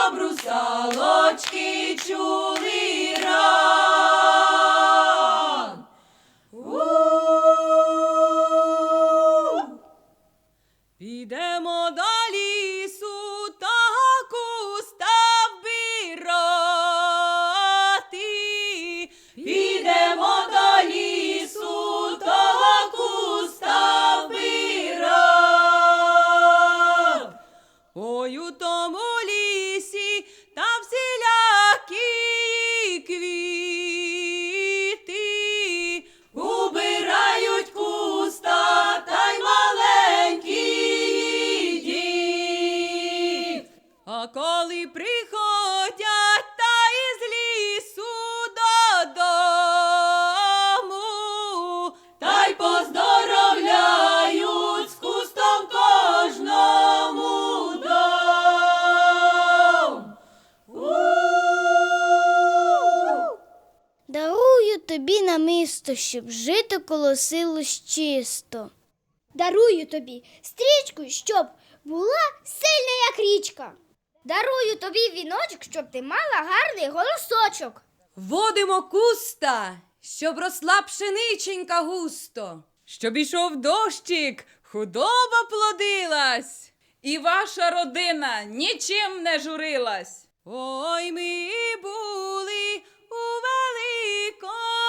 щоб русалочки чули А коли приходять та із лісу додому, та й поздоровляють з кустом кожному дом. Дарую тобі намисто, щоб жити колосилось чисто. Дарую тобі стрічку, щоб була сильна, як річка. Дарую тобі віночок, щоб ти мала гарний голосочок. Водимо куста, щоб росла пшениченька густо, щоб ішов дощик, худоба плодилась, і ваша родина нічим не журилась. Ой, ми були у великому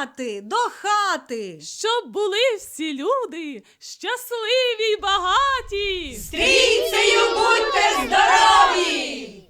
хати до хати. щоб були всі люди щасливі й багаті. Стрійцею будьте здорові!